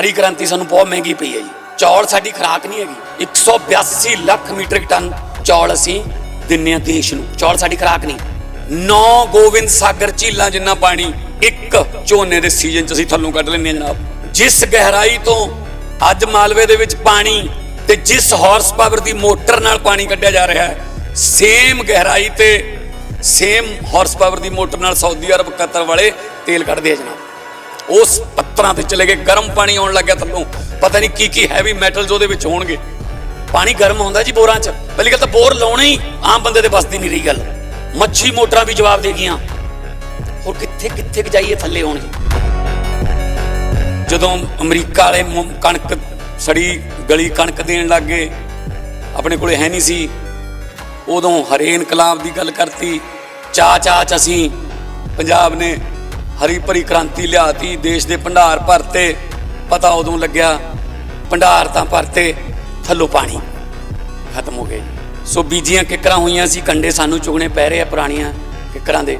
ਹਰੀ ਕ੍ਰਾਂਤੀ ਸਾਨੂੰ ਬਹੁਤ ਮਹਿੰਗੀ ਪਈ ਹੈ ਜੀ। ਚੌਲ ਸਾਡੀ ਖਰਾਕ ਨਹੀਂ ਹੈਗੀ। 182 ਲੱਖ ਮੀਟ੍ਰਿਕ ਟਨ ਚੌਲ ਅਸੀਂ ਦਿੰਨੇ ਆ ਦੇਸ਼ ਨੂੰ। ਚੌਲ ਸਾਡੀ ਖਰਾਕ ਨਹੀਂ। ਨੌ ਗੋਬਿੰਦ ਸਾਗਰ ਝੀਲਾਂ ਜਿੰਨਾ ਪਾਣੀ, ਇੱਕ ਝੋਨੇ ਦੇ ਸੀਜ਼ਨ 'ਚ ਅਸੀਂ ਥੱਲੋਂ ਕੱਢ ਲੈਂਦੇ ਹਾਂ ਜਨਾਬ। ਜਿਸ ਗਹਿਰਾਈ ਤੋਂ ਅੱਜ ਮਾਲਵੇ ਦੇ ਵਿੱਚ ਪਾਣੀ ਤੇ ਜਿਸ ਹਾਰਸ ਪਾਵਰ ਦੀ ਮੋਟਰ ਨਾਲ ਪਾਣੀ ਕੱਢਿਆ ਜਾ ਰਿਹਾ ਹੈ ਸੇਮ ਗਹਿਰਾਈ ਤੇ ਸੇਮ ਹਾਰਸ ਪਾਵਰ ਦੀ ਮੋਟਰ ਨਾਲ ਸਾਊਦੀ ਅਰਬ, ਕਤਰ ਵਾਲੇ ਤੇਲ ਕੱਢਦੇ ਆ ਜਨਾਬ। ਉਸ ਪੱਤਰਾਂ ਤੇ ਚਲੇ ਗਏ, ਗਰਮ ਪਾਣੀ ਆਉਣ ਲੱਗਿਆ ਥੱਲੋਂ। ਪਤਾ ਨਹੀਂ ਕੀ ਕੀ ਹੈਵੀ ਮੈਟਲਸ ਉਹਦੇ ਵਿੱਚ ਹੋਣਗੇ। ਪਾਣੀ ਗਰਮ ਹੁੰਦਾ ਜੀ ਬੋਰਾਂ 'ਚ। ਪਹਿਲੀ ਗੱਲ ਤਾਂ ਬੋਰ ਲਾਉਣਾ ਹੀ ਆਮ ਬੰਦੇ ਦੇ ਬਸ ਦੀ ਨਹੀਂ ਰਹੀ ਗੱਲ। ਮੱਛੀ ਮੋਟਰਾਂ ਵੀ ਜਵਾਬ ਦੇ ਗਈਆਂ। ਹੋਰ ਕਿੱਥੇ ਕਿੱਥੇ ਕੁ ਜਾਈਏ ਥੱਲੇ ਹੋਣਗੇ ਜਦੋਂ ਅਮਰੀਕਾ ਵਾਲੇ ਕਣਕ ਸੜੀ, ਗਲੀ ਕਣਕ ਦੇਣ ਲੱਗ ਗਏ। ਆਪਣੇ ਕੋਲੇ ਹੈ ਨਹੀਂ ਸੀ। ਉਦੋਂ ਹਰੇ ਇਨਕਲਾਬ ਦੀ ਗੱਲ ਕਰਤੀ। ਚਾ ਚਾ ਚ ਅਸੀਂ ਪੰਜਾਬ ਨੇ ਹਰੀ ਭਰੀ ਕ੍ਰਾਂਤੀ ਲਿਆਤੀ, ਦੇਸ਼ ਦੇ ਭੰਡਾਰ ਭਰਤੇ। ਪਤਾ ਉਦੋਂ ਲੱਗਿਆ, ਭੰਡਾਰ ਤਾਂ ਭਰਤੇ, ਥੱਲੋਂ ਪਾਣੀ ਖਤਮ ਹੋ ਗਏ। ਸੋ ਬੀਜੀਆਂ ਕਿਕਰਾਂ ਹੋਈਆਂ ਸੀ, ਕੰਡੇ ਸਾਨੂੰ ਚੁਗਣੇ ਪੈ ਰਹੇ ਆ ਪੁਰਾਣੀਆਂ ਕਿਕਰਾਂ ਦੇ।